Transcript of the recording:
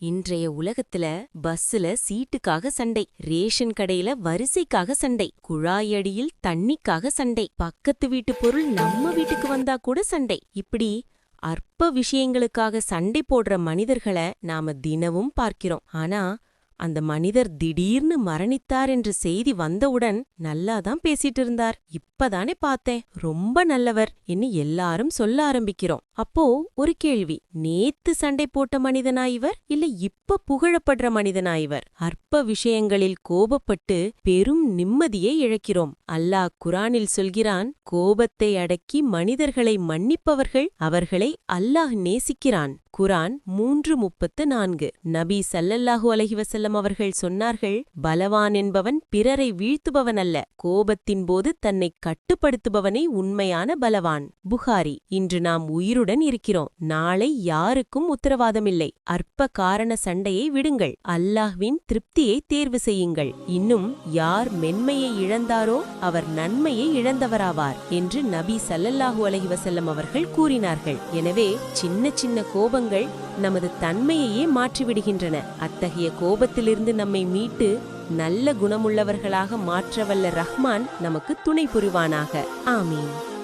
இன்றைய உலகத்துல பஸ்ஸுல சீட்டுக்காக சண்டை ரேஷன் கடையில வரிசைக்காக சண்டை குழாய் அடியில் தண்ணிக்காக சண்டை பக்கத்து வீட்டு பொருள் நம்ம வீட்டுக்கு வந்தா கூட சண்டை. இப்படி அற்ப விஷயங்களுக்காக சண்டை போடுற மனிதர்களை நாம தினமும் பார்க்கிறோம். ஆனா அந்த மனிதர் திடீர்னு மரணித்தார் என்ற செய்தி வந்தவுடன் நல்லாதான் பேசிட்டு இருந்தார் இப்பதானே பார்த்தேன். ரொம்ப நல்லவர் என்று எல்லாரும் சொல்ல ஆரம்பிக்கிறோம். அப்போ ஒரு கேள்வி. நேத்து சண்டை போட்ட மனிதனா இவர்? இல்ல இப்ப புகழப்படுற மனிதனா இவர்? அற்ப விஷயங்களில் கோபப்பட்டு பெரும் நிம்மதியை இழக்கிறோம். அல்லாஹ் குரானில் சொல்கிறான் கோபத்தை அடக்கி மனிதர்களை மன்னிப்பவர்கள் அவர்களை அல்லாஹ் நேசிக்கிறான். குரான் மூன்று முப்பத்து நான்கு. நபி சல்லல்லாஹு அலஹிவசல்லம் அவர்கள் சொன்னார்கள் பலவான் என்பவன் பிறரை வீழ்த்துபவன் அல்ல கோபத்தின் போது தன்னை கட்டுப்படுத்துபவனே உண்மையான பலவான். புகாரி இன்று நாம் உயிருடன் இருக்கிறோம் நாளை யாருக்கும் உத்தரவாதமில்லை அற்ப காரண சண்டையை விடுங்கள் அல்லாஹ்வின் திருப்தியை தேர்வு செய்யுங்கள். இன்னும் யார் மென்மையை இழந்தாரோ அவர் நன்மையை இழந்தவராவார் என்று நபி சல்லல்லாஹு அலஹிவசல்லம் அவர்கள் கூறினார்கள். எனவே சின்ன சின்ன கோபங்கள் நமது தன்மையையே மாற்றிவிடுகின்றன. அத்தகைய கோபத்திலிருந்து நம்மை மீட்டு நல்ல குணமுள்ளவர்களாக மாற்றவல்ல ரஹ்மான் நமக்கு துணை புரிவானாக. ஆமீன்.